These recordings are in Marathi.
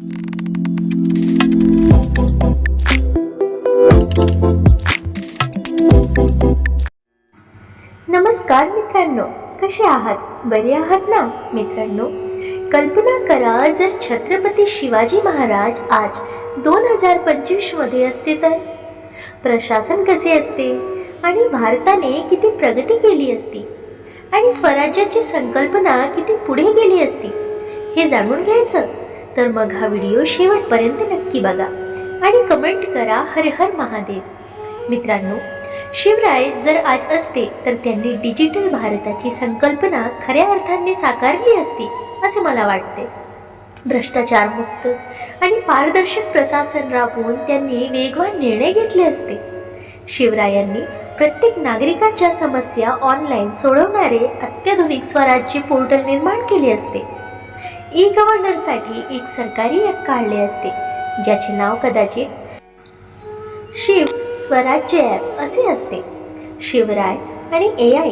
नमस्कार मित्रांनो कसे आहात? बरे आहात ना मित्रांनो? कल्पना करा जर छत्रपती शिवाजी महाराज आज दोन हजार पंचवीसमध्ये असते तर? प्रशासन कसे असते? आणि भारताने किती प्रगती केली असती? आणि स्वराज्याची संकल्पना किती पुढे गेली असती? हे जाणून घ्यायचं. तर मग हा व्हिडिओ शेवटपर्यंत नक्की बघा आणि कमेंट करा हर हर महादेव. मित्रांनो शिवराय जर आज असते तर त्यांनी डिजिटल भारताची संकल्पना खऱ्या अर्थाने साकारली असती असे मला वाटते भ्रष्टाचारमुक्त आणि पारदर्शक प्रशासन राबवून त्यांनी वेगवान निर्णय घेतले असते. शिवरायांनी प्रत्येक नागरिकाच्या समस्या ऑनलाईन सोडवणारे अत्याधुनिक स्वराज्य पोर्टल निर्माण केले असते. ई गव्हर्नरसाठी एक सरकारी ॲप काढले असते ज्याचे नाव कदाचित शिव स्वराज्य ॲप असे असते. शिवराय आणि ए आय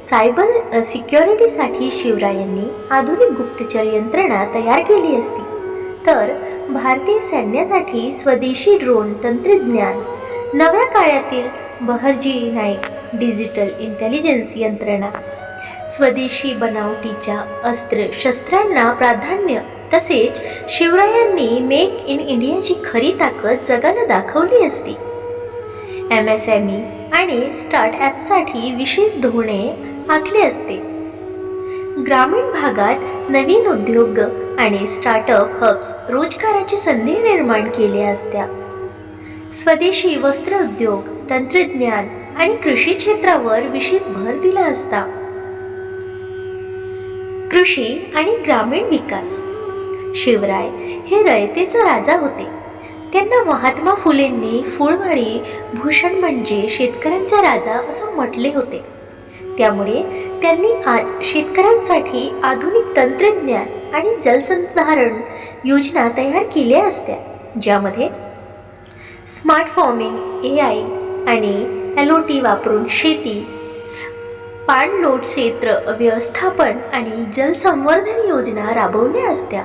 सायबर सिक्युरिटीसाठी शिवरायांनी आधुनिक गुप्तचर यंत्रणा तयार केली असती. तर भारतीय सैन्यासाठी स्वदेशी ड्रोन तंत्रज्ञान नव्या काळातील बहरजी नाईक डिजिटल इंटेलिजन्स यंत्रणा स्वदेशी बनावटीच्या अस्त्र शस्त्रांना प्राधान्य. तसेच शिवरायांनी मेक इन इंडियाची खरी ताकद जगाला दाखवली असती. एम एस एम ई आणि स्टार्टअपसाठी विशेष धोरणे आखले असते. ग्रामीण भागात नवीन उद्योग आणि स्टार्टअप हब्स रोजगाराची संधी निर्माण केल्या असत्या. स्वदेशी वस्त्र उद्योग तंत्रज्ञान आणि कृषी क्षेत्रावर विशेष भर दिला असता. कृषी आणि ग्रामीण विकास. शिवराय हे रयतेचे राजा होते. त्यांना महात्मा फुलेंनी फुलवाडी भूषण म्हणजे शेतकऱ्यांचा राजा असं म्हटले होते. त्यामुळे त्यांनी आज शेतकऱ्यांसाठी आधुनिक तंत्रज्ञान आणि जलसंधारण योजना तयार केल्या असत्या ज्यामध्ये स्मार्ट फार्मिंग ए आय आणि एल ओ टी वापरून शेती पाणलोट क्षेत्र व्यवस्थापन आणि जलसंवर्धन योजना राबवल्या असत्या.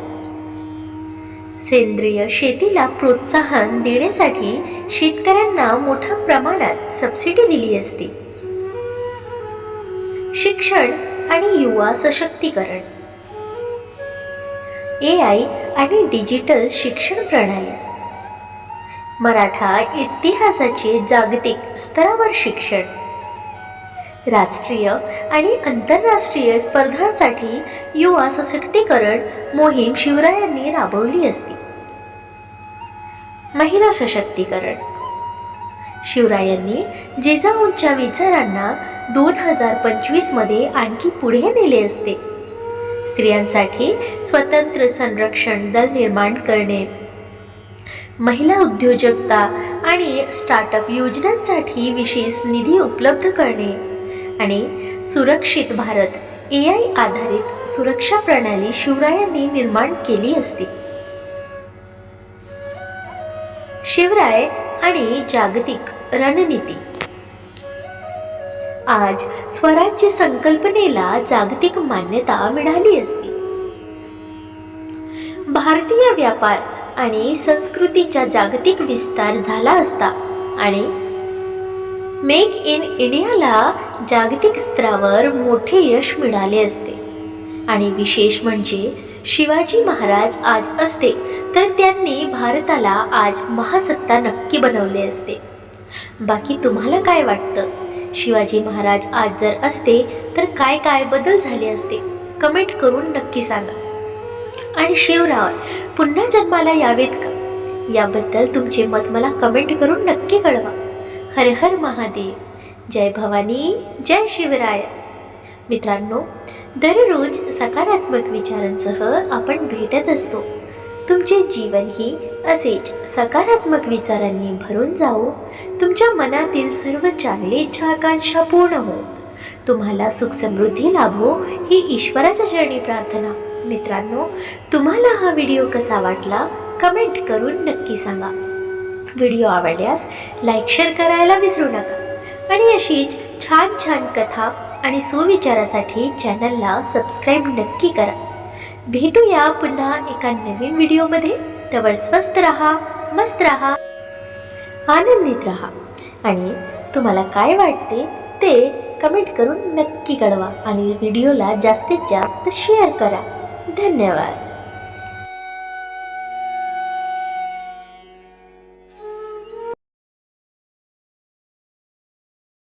सेंद्रिय शेतीला प्रोत्साहन देण्यासाठी शेतकऱ्यांना मोठ्या प्रमाणात सबसिडी दिली असते. शिक्षण आणि युवा सशक्तीकरण. ए आय आणि डिजिटल शिक्षण प्रणाली. मराठा इतिहासाचे जागतिक स्तरावर शिक्षण. राष्ट्रीय आणि आंतरराष्ट्रीय स्पर्धांसाठी युवा सशक्तीकरण मोहीम शिवरायांनी राबवली असती. महिला सशक्तीकरण. शिवरायांनी जिजाऊंच्या विचारांना दोन हजार पंचवीसमध्ये आणखी पुढे नेले असते. स्त्रियांसाठी स्वतंत्र संरक्षण दल निर्माण करणे. महिला उद्योजकता आणि स्टार्टअप योजनांसाठी विशेष निधी उपलब्ध करणे. आणि सुरक्षित भारत ए आय आधारित सुरक्षा प्रणाली शिवरायांनी निर्माण केली असती. शिवराय आणि जागतिक रणनीती. आज स्वराज्य संकल्पनेला जागतिक मान्यता मिळाली असती. भारतीय व्यापार आणि संस्कृतीचा जागतिक विस्तार झाला असता आणि मेक इन इंडियाला जागतिक स्तरावर मोठे यश मिळाले असते. आणि विशेष म्हणजे शिवाजी महाराज आज असते तर त्यांनी भारताला आज महासत्ता नक्की बनवले असते. बाकी तुम्हाला काय वाटतं? शिवाजी महाराज आज जर असते तर काय काय बदल झाले असते? कमेंट करून नक्की सांगा. आणि शिवराय पुन्हा जन्माला यावेत का? याबद्दल तुमचे मत मला कमेंट करून नक्की कळवा. हर हर महादेव। जय भवानी जय शिवराय। मित्रांनो दररोज सकारात्मक विचारांसह आपण भेटत असतो. तुमचे जीवनही असेच सकारात्मक विचारांनी भरून जाओ तुमच्या मनातील सर्व चांगली इच्छा आकांक्षा पूर्ण हो. तुम्हाला सुख समृद्धी लाभो ही ईश्वराच्या चरणी प्रार्थना. मित्रांनो तुम्हाला हा व्हिडिओ कसा वाटला कमेंट करून नक्की सांगा. व्हिडिओ आवडल्यास लाईक शेअर करायला विसरू नका. आणि अशीच छान छान कथा आणि सुविचारासाठी चॅनलला सबस्क्राईब नक्की करा. भेटूया पुन्हा एका नवीन व्हिडिओमध्ये तवर स्वस्त राहा मस्त रहा आनंदित राहा. आणि तुम्हाला काय वाटते ते कमेंट करून नक्की कळवा आणि व्हिडिओला जास्तीत जास्त शेअर करा. धन्यवाद.